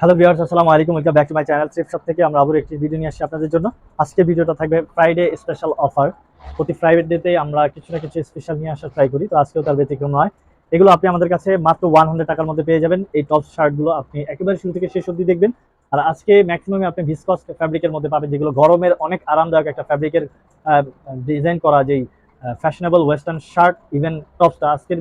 Hello viewers, আসসালামু আলাইকুম। Welcome back to my channel trip shop থেকে। আমরা আবার একটি ভিডিও নিয়ে আসছি আপনাদের জন্য। আজকে ভিডিওটা থাকবে ফ্রাইডে স্পেশাল অফার প্রতি ফ্রাইডেতে আমরা কিছু না কিছু স্পেশাল নিয়ে আসার ট্রাই করি, তো আজকেও তার ব্যতিক্রম নয়। এগুলো আপনি আমাদের কাছে মাত্র ওয়ান হান্ড্রেড টাকার মধ্যে পেয়ে যাবেন। এই টপ শার্টগুলো আপনি একেবারে শুরু থেকে শেষ অবধি দেখবেন। আর আজকে ম্যাক্সিমামে আপনি ভিসকস ফ্যাব্রিকের মধ্যে পাবেন, যেগুলো গরমের অনেক আরামদায়ক একটা ফ্যাব্রিকের ডিজাইন করা যেই ফ্যাশনেবল ওয়েস্টার্ন শার্ট ইভেন টপসটা আজকের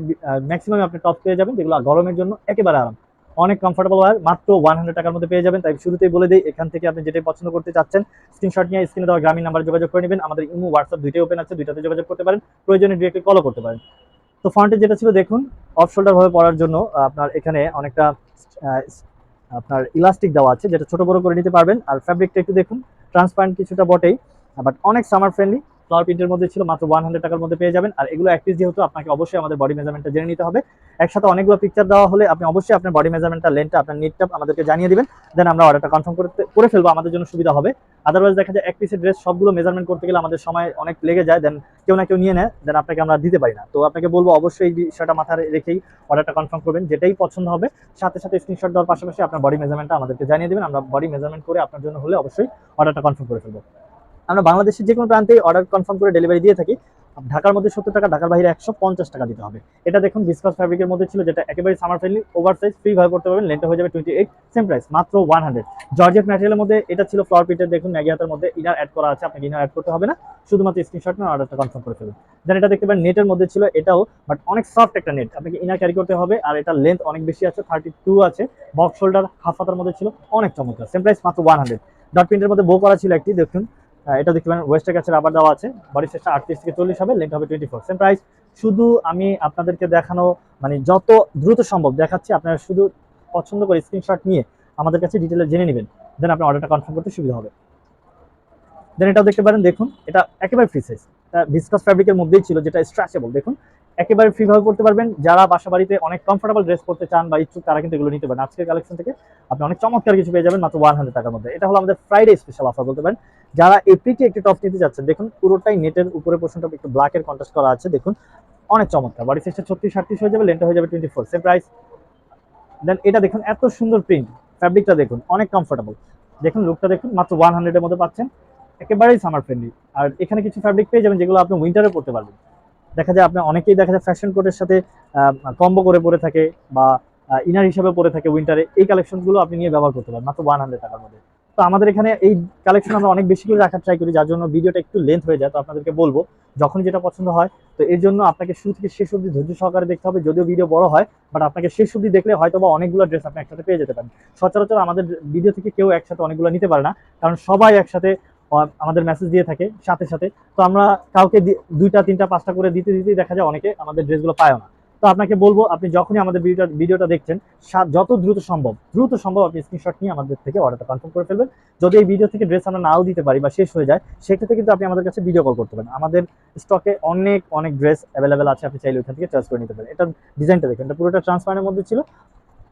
ম্যাক্সিমাম আপনি টপস পেয়ে যাবেন, যেগুলো গরমের জন্য একেবারে আরাম। অনেক কমফোর্টেবল হয় মাত্র ওয়ান হান্ড্রেড টাকার মধ্যে পেয়ে যাবেন। তাই শুরুতেই বলে দিই, এখান থেকে আপনি যেটাই পছন্দ করতে চাচ্ছেন স্ক্রিনশট নিয়ে স্ক্রিনে দেওয়া গ্রামীণ নাম্বার যোগাযোগ করে নেবেন। আমাদের ইমো হোয়াটসঅ্যাপ দুইটাই ওপেন আছে, দুইটাতে যোগাযোগ করতে পারেন। প্রয়োজনে ডিরেক্টলি কলও করতে পারেন। তো ফ্রন্টে যেটা ছিল, দেখুন অফ শোল্ডার ভাবে পরার জন্য আপনার এখানে অনেকটা আপনার ইলাস্টিক দেওয়া আছে, যেটা ছোট বড় করে নিতে পারবেন। আর ফ্যাব্রিকটা একটু দেখুন ট্রান্সপারেন্ট কিছুটা বটেই বাট অনেক সামার ফ্রেন্ডলি ফ্লাওয়ার প্রিন্টের মধ্যে ছিল, মাত্র ওয়ান টাকার মধ্যে পেয়ে যাবেন। আর এগুলো এক পিস যেহেতু আপনাকে অবশ্যই আমাদের বডি মেজারমেন্টটা জেনে নিতে হবে। একসাথে অনেকগুলো পিকচার দেওয়া হলে আপনি অবশ্যই আপনার বডি মেজারমেন্টটা লেন্থটা আপনার নিটটা আমাদেরকে জানিয়ে দিবেন। দেন আমরা অর্ডারটা কনফার্ম করতে, করে ফেলব, আমাদের জন্য সুবিধা হবে। আদারওয়াইজ দেখা যায় এক পিসের ড্রেস সবগুলো মেজারমেন্ট করতে গেলে আমাদের সময় অনেক লেগে যায় দেন কেউ না কেউ নিয়ে নেয় দেন আপনাকে আমরা দিতে পারি না। তো আপনাকে বলব অবশ্যই এই বিষয়টা মাথায় রেখেই অর্ডারটা কনফার্ম করবেন, যেটাই পছন্দ হবে। সাথে সাথে স্ক্রিনশট দেওয়ার পাশাপাশি আপনার বডি মেজারমেন্টটা আমাদেরকে জানিয়ে দেবেন। আমরা বডি মেজারমেন্ট করে আপনার জন্য হলে অবশ্যই অর্ডারটা কনফার্ম করে ফেলব। আমরা বাংলাদেশের যে কোনো প্রান্তেই অর্ডার কনফার্ম করে ডেলিভারি দিয়ে থাকি। ঢাকার মধ্যে সত্তর টাকা, ঢাকার বাইরে একশো পঞ্চাশ টাকা দিতে হবে। এটা দেখুন ডিসকাস ফ্যাব্রিকের মধ্যে ছিল, যেটা একেবারে summer friendly over size free ভাবে করতে পারবেন লেন্থটা হয়ে যাবে টোয়েন্টি এইট সেম প্রাইস মাত্র ওয়ান হান্ড্রেড জর্জেট ম্যাটেরিয়ালের মধ্যে এটা ছিল ফ্লোর প্রিন্টের দেখুন ম্যাগি হাতের মধ্যে ইনার অ্যাড করা আছে, আপনাকে ইনার অ্যাড করতে হবে না। শুধুমাত্র স্ক্রিনশট নিয়ে অর্ডারটা কনফার্ম করে ফেলুন। দেন এটা দেখতে পারেন নেটের মধ্যে ছিল এটাও বাট অনেক সফট একটা নেট আপনাকে ইনার ক্যারি করতে হবে, আর এটা লেন্থ অনেক বেশি আছে থার্টি টু আছে। বক্স শোল্ডার হাফ হাতার মধ্যে ছিল, অনেক চমৎকার সেম প্রাইস মাত্র ওয়ান হান্ড্রেড ডট প্রিন্টের মধ্যে বো করা ছিল একটি, দেখুন। এটা দেখতে পারেন ওয়েস্টের কাছে রাবার দেওয়া আছে। বডি সাইজটা আটত্রিশ থেকে চল্লিশ হবে লেন্থ হবে টোয়েন্টি ফোর সেম প্রাইস শুধু আমি আপনাদেরকে দেখানো মানে যত দ্রুত সম্ভব দেখাচ্ছি, আপনারা শুধু পছন্দ করে স্ক্রিনশট নিয়ে আমাদের কাছে ডিটেলে জেনে নেবেন। দেন আপনার অর্ডারটা কনফার্ম করতে সুবিধা হবে। দেন এটাও দেখতে পারেন, দেখুন, এটা একেবারে ফ্রি সাইজ ভিসকাস ফ্যাব্রিকের মধ্যেই ছিল, যেটা স্ট্রেচেবল দেখুন। একেবারে ফ্রি ফ্রিভাবে পড়তে পারবেন। যারা বাসা বাড়িতে অনেক কমফোর্টেবল ড্রেস পরতে চান বা ইচ্ছুক, তারা কিন্তু এগুলো নিতে পারেন। আজকের কালেকশন থেকে আপনি অনেক চমৎকার কিছু পেয়ে যাবেন, মাত্র ওয়ান হান্ড্রেড টাকার মধ্যে। এটা হলো আমাদের ফ্রাইডে স্পেশাল অফার বলতে পারেন। যারা এপ্রিটি একটি টপ নিতে যাচ্ছেন দেখুন পুরোটাই নেটের উপরে পোর্শনটা একটু ব্ল্যাকের কন্ট্রাস্ট করা আছে, দেখুন। অনেক চমৎকার। বডি সাইজটা ছত্রিশ, আটত্রিশ হয়ে যাবে লেনটা হয়ে যাবে twenty four same price then এটা দেখুন, এত সুন্দর প্রিন্ট ফ্যাব্রিকটা দেখুন, অনেক কমফোর্টেবল দেখুন লুকটা দেখুন, মাত্র ওয়ান হান্ড্রেডের মধ্যে পাচ্ছেন। একেবারেই সামার ফ্রেন্ডলি আর এখানে কিছু ফ্যাব্রিক পেয়ে যাবেন, যেগুলো আপনি উইন্টারে পড়তে পারবেন। দেখা যায় আপনার অনেকেই দেখা যায় ফ্যাশন কোটের সাথে কম্বো করে পরে থাকে বা ইনার হিসাবে পরে থাকে উইন্টারে এই কালেকশনগুলো আপনি নিয়ে ব্যবহার করতে পারেন, মাত্র ওয়ান হান্ড্রেড টাকার মধ্যে। তো আমাদের এখানে এই কালেকশন আমরা অনেক বেশি করে রাখার ট্রাই করি, যার জন্য ভিডিওটা একটু লেন্থ হয়ে যায়। তো আপনাদেরকে বলব, যখন যেটা পছন্দ হয়, তো এর জন্য আপনাকে শুরু থেকে শেষ অবধি ধৈর্য সহকারে দেখতে হবে, যদিও ভিডিও বড় হয় বাট আপনাকে শেষ অবধি দেখলে হয়তো বা অনেকগুলো ড্রেস আপনি একসাথে পেয়ে যেতে পারেন। সচরাচর আমাদের ভিডিও থেকে কেউ একসাথে অনেকগুলো নিতে পারে না, কারণ সবাই একসাথে আমাদের মেসেজ দিয়ে থাকে সাথে সাথে। তো আমরা কাউকে দুইটা, তিনটা, পাঁচটা করে দিতে, দিতেই দেখা যায় অনেকে আমাদের ড্রেসগুলো পায় না। তো আপনাকে বলব, আপনি যখনই আমাদের ভিডিওটা ভিডিওটা দেখছেন যত দ্রুত সম্ভব দ্রুত সম্ভব আপনি স্ক্রিনশট নিয়ে আমাদের থেকে অর্ডারটা কনফার্ম করে ফেলবেন। যদি এই ভিডিও থেকে ড্রেস আমরা নাও দিতে পারি বা শেষ হয়ে যায়, সেক্ষেত্রে কিন্তু আপনি আমাদের কাছে ভিডিও কল করতে পারেন। আমাদের স্টকে অনেক অনেক ড্রেস অ্যাভেলেবেল আছে, আপনি চাইলে ওইখান থেকে চয়েস করে নিতে পারেন। এটা ডিজাইনটা দেখেন, এটা পুরোটা ট্রান্সপারেন্টের মধ্যে ছিল।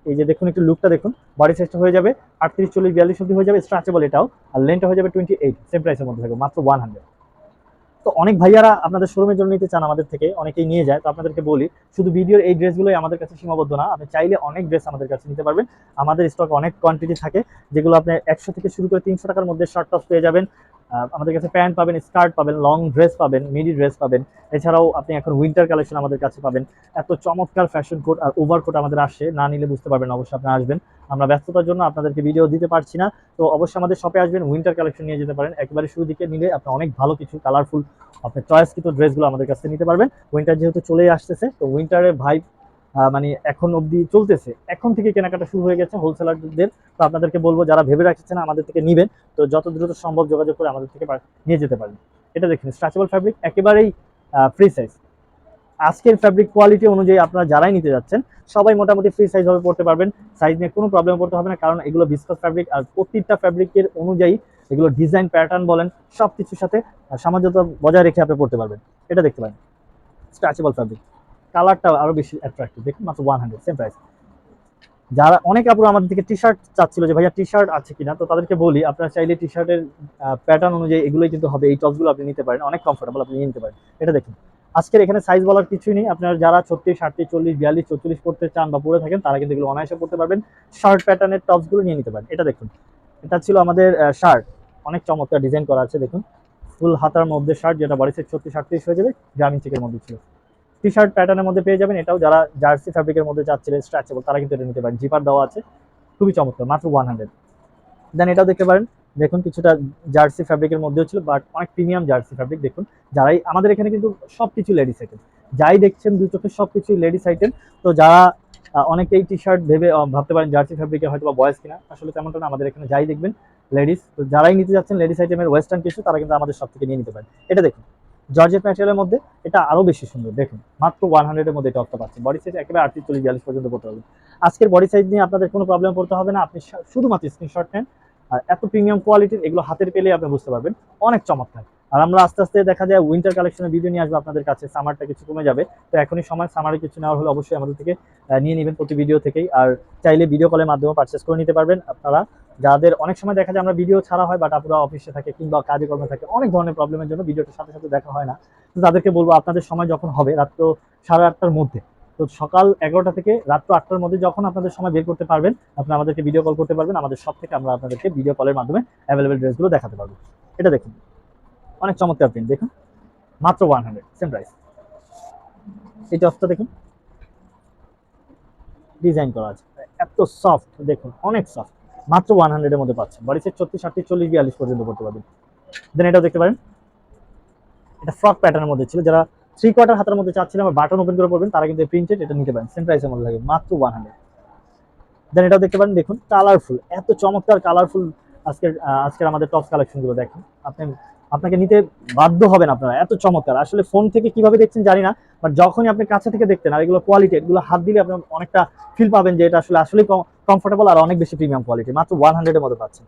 এই যে দেখুন একটু লুকটা দেখুন বডি সাইজটা হয়ে যাবে আটত্রিশ, চল্লিশ, বিয়াল্লিশ অব্দি হয়ে যাবে স্ট্রাচেবল এটাও, আর লেনটা হয়ে যাবে টোয়েন্টি এইট সেম প্রাইসের মধ্যে থাকবে, মাত্র ওয়ান হান্ড্রেড তো অনেক ভাইয়ারা আপনাদের শোরুমের জন্য নিতে চান আমাদের থেকে, অনেকেই নিয়ে যায়, তো আপনাদেরকে বলি, শুধু ভিডিওর এই ড্রেসগুলোই আমাদের কাছে সীমাবদ্ধ না, আপনি চাইলে অনেক ড্রেস আমাদের কাছে নিতে পারবেন। আমাদের স্টক অনেক কোয়ান্টিটি থাকে, যেগুলো আপনি একশো থেকে শুরু করে তিনশো টাকার মধ্যে শর্ট টপ পেয়ে যাবেন। আমাদের কাছে প্যান্ট পাবেন, স্কার্ট পাবেন, লং ড্রেস পাবেন, মিডি ড্রেস পাবেন। এছাড়াও আপনি এখন উইন্টার কালেকশন আমাদের কাছে পাবেন। এত চমৎকার ফ্যাশন কোট আর ওভার কোট আমাদের আসে, না নিলে বুঝতে পারবেন অবশ্যই আপনি আসবেন। আমরা ব্যস্ততার জন্য আপনাদেরকে ভিডিও দিতে পারছি না, তো অবশ্যই আমাদের শপে আসবেন উইন্টার কালেকশন নিয়ে যেতে পারেন। একেবারে শুরু দিকে নিলে আপনি অনেক ভালো কিছু কালারফুল আপনার চয়েসকৃত ড্রেসগুলো আমাদের কাছে নিতে পারবেন। উইন্টার যেহেতু চলেই আসতেছে, তো উইন্টারের ভাই মানে এখন অবধি চলতেছে। এখন থেকে কেনাকাটা শুরু হয়ে গেছে হোলসেলারদের তো আপনাদেরকে বলব, যারা ভেবে রাখছেন আমাদের থেকে নেবেন। তো যত দ্রুত সম্ভব যোগাযোগ করে আমাদের থেকে নিয়ে যেতে পারেন। এটা দেখেন স্ট্রাচেবল ফ্যাব্রিক একেবারেই ফ্রি সাইজ আজকের ফ্যাব্রিক কোয়ালিটি অনুযায়ী আপনারা যারাই নিতে যাচ্ছেন, সবাই মোটামুটি ফ্রি সাইজ ভাবে পড়তে পারবেন। সাইজ নিয়ে কোনো প্রবলেম পড়তে হবে না, কারণ এগুলো বিস্কাস ফ্যাব্রিক আর প্রত্যেকটা ফ্যাব্রিকের অনুযায়ী এগুলো ডিজাইন প্যাটার্ন বলেন সব কিছুর সাথে সামঞ্জস্য বজায় রেখে আপনি পড়তে পারবেন। এটা দেখতে পারেন। স্ট্রেচেবল ফ্যাব্রিক কালারটা আরও বেশি অ্যাট্রাক্টিভ দেখুন মাত্র ওয়ান হান্ড্রেড সেম প্রাইস যারা, অনেক আপুরা আমাদের থেকে টি শার্ট চাচ্ছিল যে, ভাইয়া টি শার্ট আছে কিনা? তো তাদেরকে বলি, আপনারা চাইলে টি শার্টের প্যাটার্ন অনুযায়ী এগুলোই কিন্তু হবে। এই টপসগুলো আপনি নিতে পারেন। অনেক কমফোর্টেবল আপনি নিতে পারেন। এটা দেখুন। আজকের এখানে সাইজ বলার কিছুই নেই। আপনারা যারা ছত্রিশ, আটত্রিশ, চল্লিশ, বিয়াল্লিশ চৌচল্লিশ পড়তে চান বা পড়ে থাকেন, তারা কিন্তু এগুলো অনায়াসে পড়তে পারবেন। শার্ট প্যাটার্নের টপসগুলো নিয়ে নিতে পারেন। এটা দেখুন। এটা ছিল আমাদের শার্ট অনেক চমৎকার ডিজাইন করা আছে, দেখুন। ফুল হাতার মধ্যে শার্ট যেটা বাড়িতে ছত্রিশ, আটত্রিশ হয়ে যাবে গ্রামীণ চেকের মধ্যে ছিল। টি শার্ট প্যাটার্নের মধ্যে পেয়ে যাবেন। এটাও যারা জার্সি ফ্যাব্রিকের মধ্যে চাচ্ছিলেন স্ট্রেচেবল তারা কিন্তু এটা নিতে পারেন। জিপার দেওয়া আছে, খুবই চমৎকার, মাত্র ওয়ান হান্ড্রেড দেন এটাও দেখতে পারেন, দেখুন কিছুটা জার্সি ফ্যাব্রিকের মধ্যেও ছিল বাট অনেক প্রিমিয়াম জার্সি ফ্যাব্রিক দেখুন। যারাই, আমাদের এখানে কিন্তু সব কিছু লেডিস আইটেম যাই দেখছেন দু চোখে সব কিছুই লেডিস আইটেম তো যারা অনেকেই টি শার্ট ভেবে ভাবতে পারেন জার্সি ফ্যাব্রিকের হয়তো বা বয়স কিনা, আসলে তেমনটা না, আমাদের এখানে যাই দেখবেন লেডিস তো যারাই নিতে যাচ্ছেন লেডিস আইটেমের ওয়েস্টার্ন কিছু তারা কিন্তু আমাদের সব থেকে নিয়ে নিতে পারেন। এটা দেখুন। জর্জেট ম্যাটেরিয়ালের মধ্যে এটা আরও বেশি সুন্দর, দেখুন। মাত্র ওয়ান হান্ড্রেডের মধ্যে এটা অফটা পাচ্ছেন বডি সাইজ একেবারে আটত্রিশ চল্লিশ বিয়াল্লিশ পর্যন্ত পড়তে হবে। আজকের বডি সাইজ নিয়ে আপনাদের কোনো প্রবলেম পড়তে হবে না। আপনি শুধুমাত্র স্ক্রিনশট নেন। আর এত প্রিমিয়াম কোয়ালিটির এগুলো হাতের পেলে আপনি বুঝতে পারবেন। অনেক চমৎকার। আর আমরা আস্তে আস্তে দেখা যায় উইন্টার কালেকশনের ভিডিও নিয়ে আসব আপনাদের কাছে। সামারটা কিছু কমে যাবে। তো এখনই সময় সামারে কিছু নেওয়ার হলে অবশ্যই আমাদের থেকে নিয়ে নেবেন প্রতি ভিডিও থেকেই। আর চাইলে ভিডিও কলের মাধ্যমে পারচেস করে নিতে পারবেন। আপনারা যাদের অনেক সময় দেখা যায় আমরা ভিডিও ছাড়া হয় বাট আপুরা অফিসে থাকে কিংবা কাজে কর্মে থাকে, অনেক ধরনের প্রবলেমের জন্য ভিডিওটার সাথে সাথে দেখা হয় না। তো তাদেরকে বলব, আপনাদের সময় যখন হবে, রাত্র সাড়ে আটটার মধ্যে, তো সকাল এগারোটা থেকে রাত্র আটটার মধ্যে যখন আপনাদের সময় বের করতে পারবেন, আপনারা আমাদেরকে ভিডিও কল করতে পারবেন, আমাদের সব থেকে আমরা আপনাদেরকে ভিডিও কলের মাধ্যমে অ্যাভেলেবেল ড্রেসগুলো দেখাতে পারব। এটা দেখুন, অনেক চমৎকার প্রিন্ট দেখুন, মাত্র ওয়ান হান্ড্রেড সেম প্রাইস এই টপটা দেখুন ডিজাইন করা আছে, এত সফট দেখুন, অনেক সফট মাত্র ওয়ান হান্ড্রেডের মধ্যে পাচ্ছেন। বাড়ি সেট ছত্রিশ, আটত্রিশ, চল্লিশ, বিয়াল্লিশ পর্যন্ত করতে পারবেন। দেন এটাও দেখতে পারেন। এটা ফ্রক প্যাটার্নের মধ্যে ছিল। যারা থ্রি কোয়ার্টার হাতের মধ্যে চাচ্ছিলেন বা বাটন ওপেন করে পড়বেন, তারা কিন্তু প্রিন্টেড এটা নিতে পারেন। সেম প্রাইসের মধ্যে লাগে মাত্র ওয়ান হান্ড্রেড দেন এটাও দেখতে পারেন, দেখুন কালারফুল এত চমৎকার কালারফুল আজকের আজকের আমাদের টপ কালেকশনগুলো দেখেন। আপনি আপনাকে নিতে বাধ্য হবেন আপনারা, এত চমৎকার। আসলে ফোন থেকে কীভাবে দেখছেন জানি না বাট যখনই আপনি কাছে থেকে দেখতেন, আর এগুলো কোয়ালিটি এগুলো হাত দিলে আপনি অনেকটা ফিল পাবেন যে এটা আসলে আসলে কমফোর্টেবল আর অনেক বেশি প্রিমিয়াম কোয়ালিটি মাত্র ওয়ান হান্ড্রেডের মধ্যে পাচ্ছেন।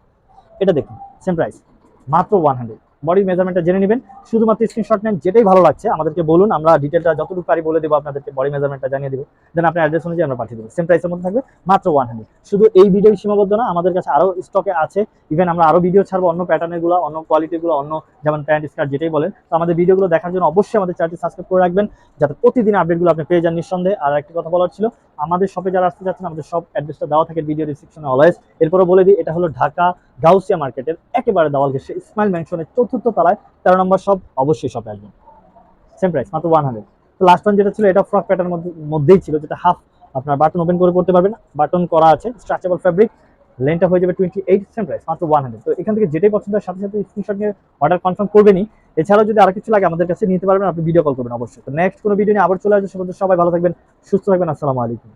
এটা দেখুন সেম প্রাইস মাত্র ওয়ান হান্ড্রেড বডি মেজারমেন্টটা জেনে নেবেন। শুধুমাত্র স্ক্রিনশট নেন, যেটাই ভালো লাগছে, আমাদেরকে বলুন, আমরা ডিটেলটা যতটুকু পারি বলে দেবো, আপনাদেরকে বডি মেজারমেন্টটা জানিয়ে দেবো। দেন আপনার অ্যাড্রেস অনুযায়ী আমরা পাঠিয়ে দেবো। সেম প্রাইসের মধ্যে থাকবে মাত্র ওয়ান হান্ড্রেড শুধু এই ভিডিও সীমাবদ্ধ না, আমাদের কাছে আরও স্টকে আছে। ইভেন আমরা আরও ভিডিও ছাড়বো, অন্য প্যাটার্নেরগুলো অন্য কোয়ালিটিগুলো অন্য যেমন প্যান্ট স্কার্ট যেটাই বলেন। তো আমাদের ভিডিওগুলো দেখার জন্য অবশ্যই আমাদের চ্যানেলটি সাবস্ক্রাইব করে রাখবেন, যাতে প্রতিদিন আপডেটগুলো আপনি পেয়ে যান নিঃসন্দেহে। আর একটি কথা বলার ছিল আমাদের শপে যারা আসতে যাচ্ছেন, আমাদের সব অ্যাড্রেসটা দেওয়া থাকে ভিডিও ডিসক্রিপশনে অলওয়েজ এরপরে বলে দিই, এটা হলো ঢাকা গাউসিয়া মার্কেটের একেবারে দেওয়াল ঘেসে ইসমাইল ম্যানশনের চতুর্থ তলায়, তেরো নম্বর সব অবশ্যই শপে আসবেন। সেম প্রাইস মাত্র ওয়ান হান্ড্রেড তো লাস্ট ওয়ান যেটা ছিল, এটা ফ্রক প্যাটার্ন মধ্যেই ছিল, যেটা হাফ আপনার বাটন ওপেন করে পড়তে পারবেন বাটন করা আছে স্ট্রাচেবল ফ্যাব্রিক লেনটা হয়ে যাবে টোয়েন্টি এইট সেম প্রাইস মাত্র ওয়ান হান্ড্রেড তো এখান থেকে যেটাই পছন্দ সাথে সাথে স্ক্রিনশট নিয়ে অর্ডার কনফার্ম করবেনই। এছাড়াও যদি আর কিছু লাগে আমাদের কাছে নিতে পারবেন, আপনি ভিডিও কল করবেন অবশ্যই। তো নেক্সট কোনো ভিডিও নিয়ে আবার চলে আসবে সবাই ভালো থাকবেন, সুস্থ থাকবেন, আসসালামু আলাইকুম।